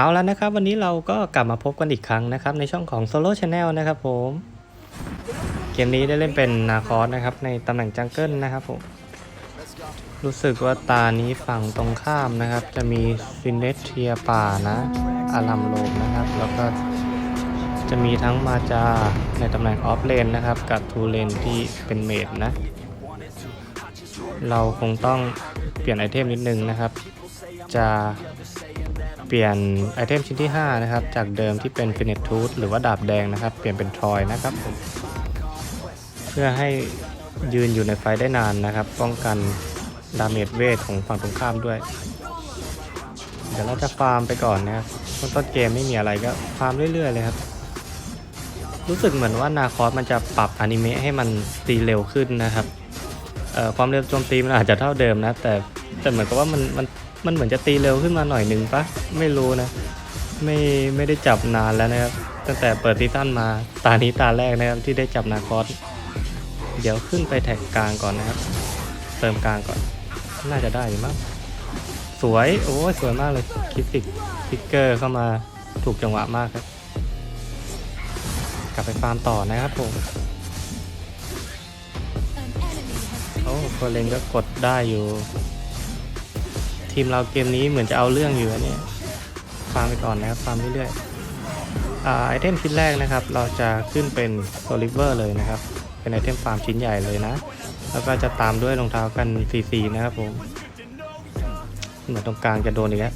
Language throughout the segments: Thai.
เอาแล้วนะครับ วันนี้เราก็กลับมาพบกันอีกครั้งนะครับ ในช่องของ Solo Channel นะครับผม เกมนี้ได้เล่นเป็นนาคอสนะครับ ในตำแหน่งจังเกิลนะครับผม รู้สึกว่าตานี้ฝั่งตรงข้ามนะครับ จะมีซินเนเทียป่านะ อารัมโลมนะครับ แล้วก็จะมีทั้งมาจาในตำแหน่งออฟเลนนะครับ กับทูเลนที่เป็นเมดนะ เราคงต้องเปลี่ยนไอเทมนิดนึงนะครับ จะเปลี่ยนไอเทมชิ้นที่ 5 นะครับ จากเดิมที่เป็นฟินิ t ทู t หรือว่าดาบแดงนะครับ เปลี่ยนเป็นทรอยนะครับ เพื่อให้ยืนอยู่ในไฟได้นานนะครับ ป้องกันดาเมจเวทของฝั่งตรงข้ามด้วย เดี๋ยวเราจะฟาร์มไปก่อนนะครับต้นต้นเกมไม่มีอะไรก็ฟาร์มเรื่อยๆเลยครับ รู้สึกเหมือนว่านาคอสมันจะปรับอนิเมะให้มันตีเร็วขึ้นนะครับความเร็วโจมตีมันอาจจะเท่าเดิมนะ แต่แต่เหมือนกับว่ามันมัน มันเหมือนจะตีเร็วขึ้นมาหน่อยหนึ่งปะไม่รู้นะ ไม่ไม่ได้จับนานแล้วนะครับ ตั้งแต่เปิดซีซั่นมาตานี้ตาแรกนะครับที่ได้จับนาคอสเดี๋ยวขึ้นไปแท็กกลางก่อนนะครับ เติมกลางก่อน น่าจะได้อยู่มั้งสวย โอ้สวยมากเลยคิดติกพิกเกอร์เข้ามาถูกจังหวะมากครับ กลับไปฟาร์มต่อนะครับผมโอ้โคเลนก็กดได้อยู่ ทีมเราเกมนี้เหมือนจะเอาเรื่องอยู่อันเนี่ยฟาร์มไปก่อนนะครับฟาร์มเรื่อยๆอ่าไอเทมชิ้นแรกนะครับ เราจะขึ้นเป็นโซลิเวอร์เลยนะครับ เป็นไอเทมฟาร์มชิ้นใหญ่เลยนะ แล้วก็จะตามด้วยรองเท้ากันซีๆนะครับผมเหมือนตรงกลางจะโดนอีกแล้ว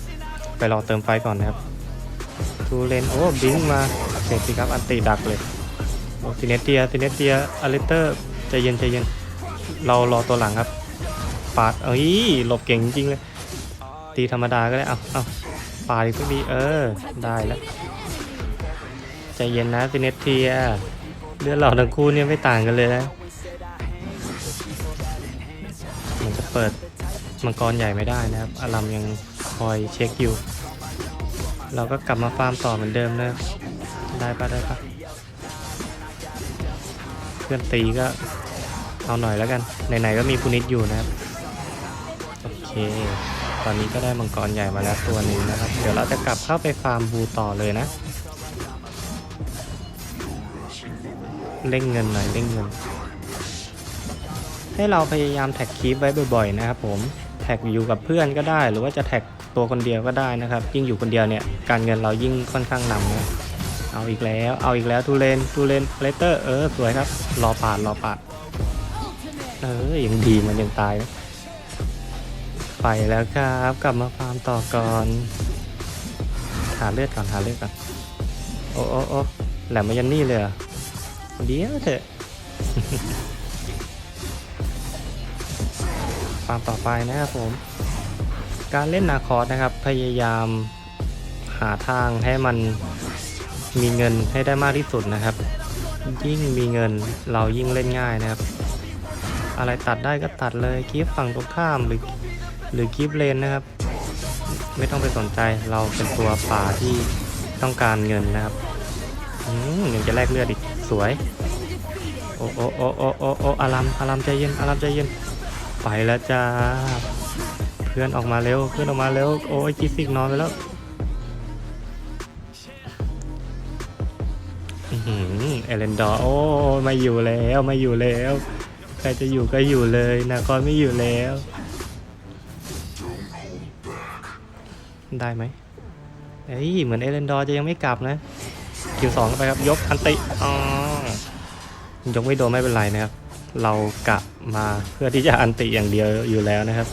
ไปรอเติมไฟก่อนนะครับทูเลนโอ้บิงมาเสร็จสิครับอันติดักเลยโอ้ซินเนเตียซินเนเตียอเลเตอร์ใจเย็นใจเย็นเรารอตัวหลังครับปาดเอ้ยหลบเก่งจริงเลย ตีธรรมดาก็ได้เอาเอาปาดอีกสักทีเออ ได้แล้ว ใจเย็นนะซินเนเทียเลือดเราทั้งคู่เนี่ยไม่ต่างกันเลยนะ มันจะเปิดมังกรใหญ่ไม่ได้นะครับ อารัมยังคอยเช็คอยู่ เราก็กลับมาฟาร์มต่อเหมือนเดิมนะได้ปะได้ปะเพื่อนตีก็เอาหน่อยแล้วกัน ไหนๆก็มีพุนิดอยู่นะครับ โอเค ตอนนี้ก็ได้มังกรใหญ่มาแล้วตัวหนึ่งนะครับ เดี๋ยวเราจะกลับเข้าไปฟาร์มบูต่อเลยนะ เร่งเงินหน่อยเร่งเงิน ให้เราพยายามแท็กคีปไว้บ่อยๆนะครับผม แท็กอยู่กับเพื่อนก็ได้ หรือว่าจะแท็กตัวคนเดียวก็ได้นะครับ ยิ่งอยู่คนเดียวเนี่ย การเงินเรายิ่งค่อนข้างนำนะเอาอีกแล้ว เอาอีกแล้วทูเลนทูเลนเลเตอร์ เออ สวยครับ รอปาดรอปาดเออ ยังดีมันยังตายนะ ไปแล้วครับ กลับมาฟาร์มต่อก่อน หาเลือดก่อนหาเลือดก่อน โอ้โอ้โอ้แหลมมายันนี่เลยเดี๋ยวเถอะฟาร์มต่อไปนะครับผม การเล่นนาคอสนะครับ พยายามหาทางให้มันมีเงินให้ได้มากที่สุดนะครับ ยิ่งมีเงินเรายิ่งเล่นง่ายนะครับ อะไรตัดได้ก็ตัดเลยคีฟฝั่งตรงข้ามหรือ หรือคีฟเลนนะครับ ไม่ต้องไปสนใจเราเป็นตัวป่าที่ต้องการเงินนะครับอืมยังจะแลกเลือดอีกสวย โอ้โอ้โอ้โอ้โอ้โอ้อารัมอารัมใจเย็นอารัมใจเย็น ไปแล้วจ้า เพื่อนออกมาเร็ว เพื่อนออกมาเร็ว โอ้ยจีฟิกนอนไปแล้วเอเลนดอร์โอ้ไม่อยู่แล้วไม่อยู่แล้ว ใครจะอยู่ก็อยู่เลยนาคอนไม่อยู่แล้ว ได้ไหมเอ้ยเหมือนเอเลนดอร์จะยังไม่กลับนะคิวสองไปครับยกอันติอ๋อยกไม่โดนไม่เป็นไรนะครับ เรากะมาเพื่อที่จะอันติอย่างเดียวอยู่แล้วนะครับ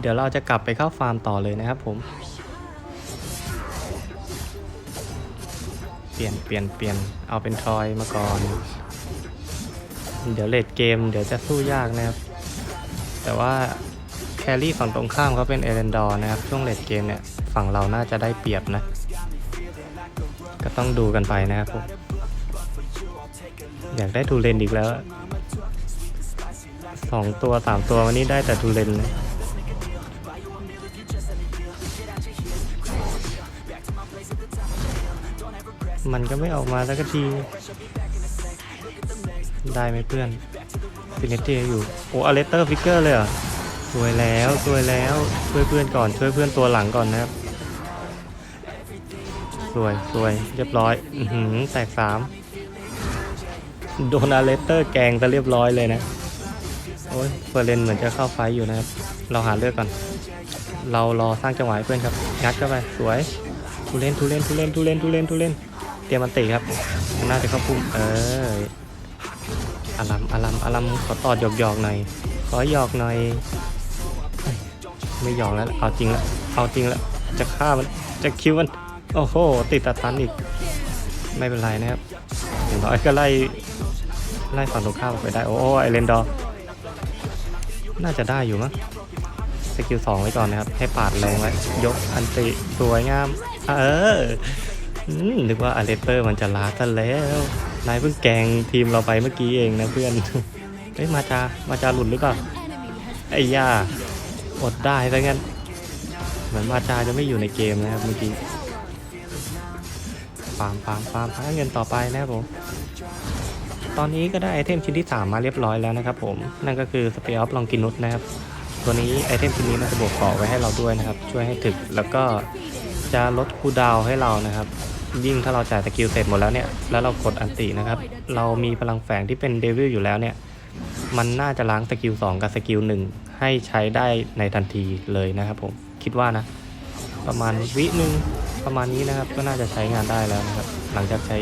เดี๋ยวเราจะกลับไปเข้าฟาร์มต่อเลยนะครับผม เปลี่ยนเปลี่ยนเปลี่ยนเอาเป็นทรอยมาก่อน เดี๋ยวเลดเกม เดี๋ยวจะสู้ยากนะครับ แต่ว่า รี่ฝั่งตรงข้ามเขาเป็นเอเรนดอร์นะครับ ช่วงเลดเกมเนี่ย ฝั่งเราน่าจะได้เปรียบนะ ก็ต้องดูกันไปนะครับผมอยากได้ทูเลนอีกแล้วสองตัวสามตัววันนี้ได้แต่ทูเลนมันก็ไม่ออกมาสักที ได้ไหมเพื่อนฟินเนตอยู่ โอ้อเลสเตอร์ฟิกเกอร์เลยเหรอ สวยแล้วสวยแล้วช่วยเพื่อนก่อนช่วยเพื่อนตัวหลังก่อนนะครับ สวยสวยเรียบร้อยอืแตกสามโดนอาเลสเตอร์แกงซะเรียบร้อยเลยนะโอ้ยเฟอร์เรนเหมือนจะเข้าไฟอยู่นะครับ เราหาเลือกก่อน เรารอสร้างจังหวะให้เพื่อนครับงัดเข้าไปสวยทุเล่นทุเล่นทุเล่นทุเล่นทุเล่นทุเล่นเตรียมมันติครับน่าจะเข้าพุ่มเอออารัมอารัมอารัมขอตอดหยอกหยอกหน่อยขอหยอกหน่อย ไม่หยอกแล้ว เอาจริงแล้ว เอาจริงแล้ว จะฆ่ามัน จะคิวมัน โอ้โห ติดตัดทันอีก ไม่เป็นไรนะครับ อย่างน้อยก็ไล่ ไล่ฝั่งตรงข้ามออกไปได้ โอ้โหไอเลนดอร์ น่าจะได้อยู่มั้ง สกิลสองไว้ก่อนนะครับ ให้ปาดแรงไว้ ยกอันติ สวยงาม เออนึกว่าอเลสเตอร์มันจะลาซะแล้ว นายเพิ่งแกงทีมเราไปเมื่อกี้เองนะเพื่อน เฮ้ย มาจา มาจาหลุดหรือเปล่า ไอ้ย่า อดได้ซะงั้น เหมือนมาจาจะไม่อยู่ในเกมนะครับเมื่อกี้ฟาร์มฟาร์มฟาร์มหาเงินต่อไปนะครับผม ตอนนี้ก็ได้ไอเทมชิ้นที่ 3 มาเรียบร้อยแล้วนะครับผม นั่นก็คือสเปรย์ออฟลองกินุสนะครับ ตัวนี้ไอเทมชิ้นนี้มันจะบวกเกาะไว้ให้เราด้วยนะครับ ช่วยให้ถึก แล้วก็จะลดคูดาวให้เรานะครับ ยิ่งถ้าเราจ่ายสกิลเสร็จหมดแล้วเนี่ย แล้วเรากดอันตินะครับ เรามีพลังแฝงที่เป็นเดวิลอยู่แล้วเนี่ย มันน่าจะล้างสกิล2กับสกิล1ให้ใช้ได้ในทันทีเลยนะครับผมคิดว่านะ ประมาณวิหนึ่งประมาณนี้นะครับ ก็น่าจะใช้งานได้แล้วนะครับ หลังจากใช้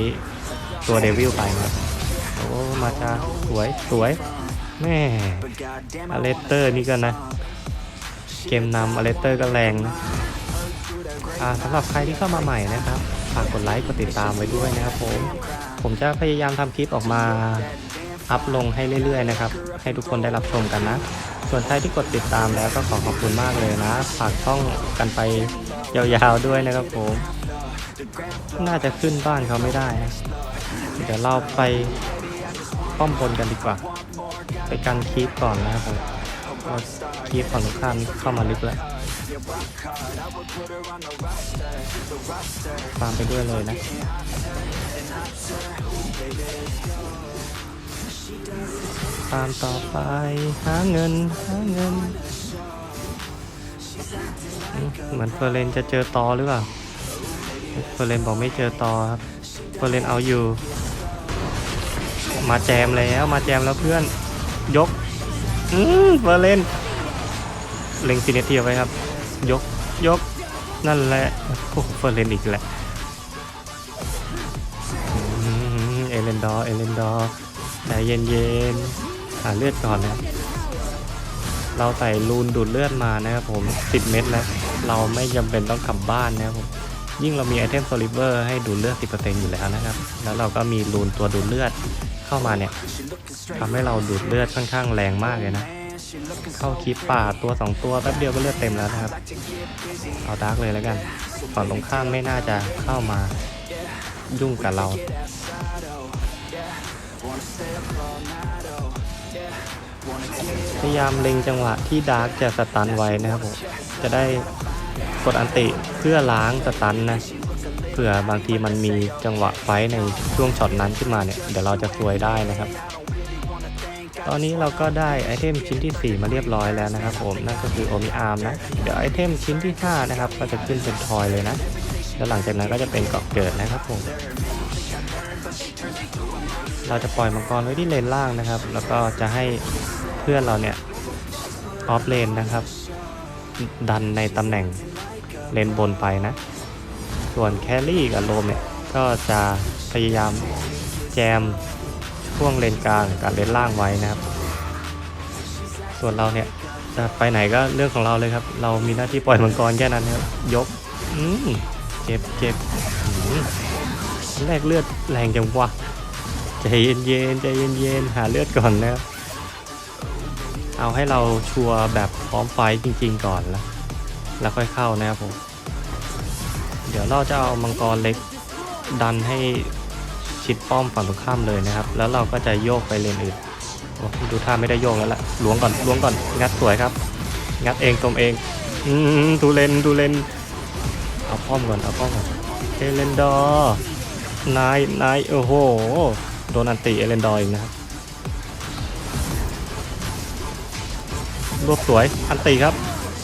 ตัวเดวิลไปนะครับโอ้มาจาสวยสวยแม่อเลสเตอร์นี่ก็นะ เกมนำอเลสเตอร์ก็แรงนะสำหรับใครที่เข้ามาใหม่นะครับ ฝากกดไลค์กดติดตามไว้ด้วยนะครับผม ผมจะพยายามทำคลิปออกมา อัพลงให้เรื่อยๆนะครับ ให้ทุกคนได้รับชมกันนะ ส่วนใครที่กดติดตามแล้วก็ขอขอบคุณมากเลยนะ ฝากช่องกันไปยาวๆด้วยนะครับผม น่าจะขึ้นบ้านเขาไม่ได้นะเดี๋ยวเราไปป้อมบนกันดีกว่า ไปกันคีปก่อนนะครับผมเอาคีปฝั่งตรงข้านเข้ามาลึกแล้วตามไปด้วยเลยนะ ตามต่อไปหาเงินหาเงิน เหมือนเฟอร์เรนจะเจอตอหรือเปล่าเฟอร์เรนบอกไม่เจอตอครับเฟอร์เรนเอาอยู่ มาแจมแล้วมาแจมแล้วเพื่อนยกอืมเฟอร์เรนเล็งซินเนเทียไว้ครับ ยกยกนั่นแหละโอ้เฟอร์เรนอีกแหละเอเลนดอร์เอเลนดอร์ ใจเย็นๆหาเลือดก่อนนะเราใส่รูนดูดเลือดมานะครับผม 10 เม็ดแล้ว เราไม่จำเป็นต้องกลับบ้านนะครับผมยิ่งเรามีไอเทมโซลิเวอร์ให้ดูดเลือด 10%อยู่แล้วนะครับ แล้วเราก็มีรูนตัวดูดเลือดเข้ามาเนี่ยทำให้เราดูดเลือดค่อนข้างแรงมากเลยนะ เข้าคลิปป่าตัว 2 ตัวแป๊บเดียวก็เลือดเต็มแล้วนะครับ เอาดาร์กเลยแล้วกันฝั่งตรงข้ามไม่น่าจะเข้ามายุ่งกับเรา พยายามเล็งจังหวะที่ดาร์กจะสตันไว้นะครับผม จะได้กดอันติเพื่อล้างสตันนะ เผื่อบางทีมันมีจังหวะไฟในช่วงช็อตนั้นขึ้นมาเนี่ย เดี๋ยวเราจะซวยได้นะครับ ตอนนี้เราก็ได้ไอเทมชิ้นที่ 4 มาเรียบร้อยแล้วนะครับผม นั่นก็คือโอมิอาร์มนะ เดี๋ยวไอเทมชิ้นที่ 5 นะครับ ก็จะขึ้นเป็นทอยเลยนะ แล้วหลังจากนั้นก็จะเป็นเกาะเกิดนะครับผมเราจะปล่อยมังกรไว้ที่เลนล่างนะครับ แล้วก็จะให้ พื่อนเราเนี่ยออฟเลนนะครับ ดันในตำแหน่งเลนบนไปนะ ส่วนแครี่กับโลมเนี่ย ก็จะพยายามแจมช่วงเลนกลางกับเลนล่างไว้นะครับ ส่วนเราเนี่ยจะไปไหนก็เรื่องของเราเลยครับ เรามีหน้าที่ปล่อยมังกรแค่นั้นครับ ยกอืมเจ็บเจ็บแลกเลือดแรงจังวะใจใจเย็นๆใจเย็นๆหาเลือดก่อนนะครับ เอาให้เราชัวร์แบบพร้อมไฟจริงๆก่อนแล้ว แล้วค่อยเข้านะครับผม เดี๋ยวเราจะเอามังกรเล็กดันให้ชิดป้อมฝั่งตรงข้ามเลยนะครับ แล้วเราก็จะโยกไปเลนอื่นดูท่าไม่ได้โยกแล้วล่ะล้วงก่อนล้วงก่อน งัดสวยครับ งัดเองตมเองอืมดูเลนดูเลนเอาป้อมก่อนเอาป้อมก่อนเอเลนดอร์นายนายโอ้โหโดนอันติเอเลนดอร์อีกนะครับ รวบสวยอันติครับ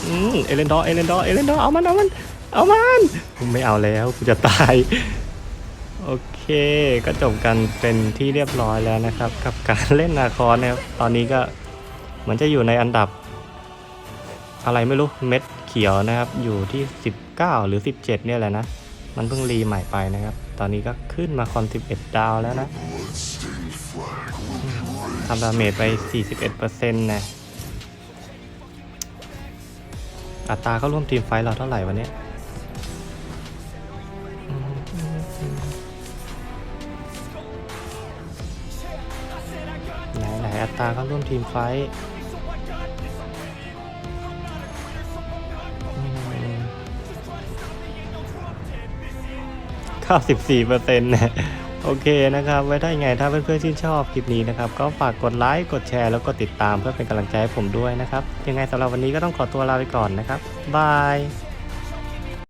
อืมเอเลนดอเอเลนดอเอเลนดอเอามันเอามันเอามันไม่เอาแล้วกูจะตายโอเคก็จบกันเป็นที่เรียบร้อยแล้วนะครับ กับการเล่นนาคอนนะครับตอนนี้ก็เหมือนจะอยู่ในอันดับ อะไรไม่รู้เม็ดเขียวนะครับ อยู่ที่ 19 หรือ 17 เนี่ยแหละนะ มันเพิ่งรีใหม่ไปนะครับ ตอนนี้ก็ขึ้นมาคอน 11 ดาวแล้วนะทำดาเมจไป 41%นะ อัตราเข้าร่วมทีมไฟท์เราเท่าไหร่วันนี้ไหนไหนอัตราเข้าร่วมทีมไฟท์94เปอร์เซ็นต์เนะ โอเคนะครับ ไว้ได้ไงถ้าเพื่อนๆชื่นชอบคลิปนี้นะครับ ก็ฝากกดไลค์กดแชร์แล้วก็ติดตามเพื่อเป็นกำลังใจให้ผมด้วยนะครับ ยังไงสำหรับวันนี้ก็ต้องขอตัวลาไปก่อนนะครับบาย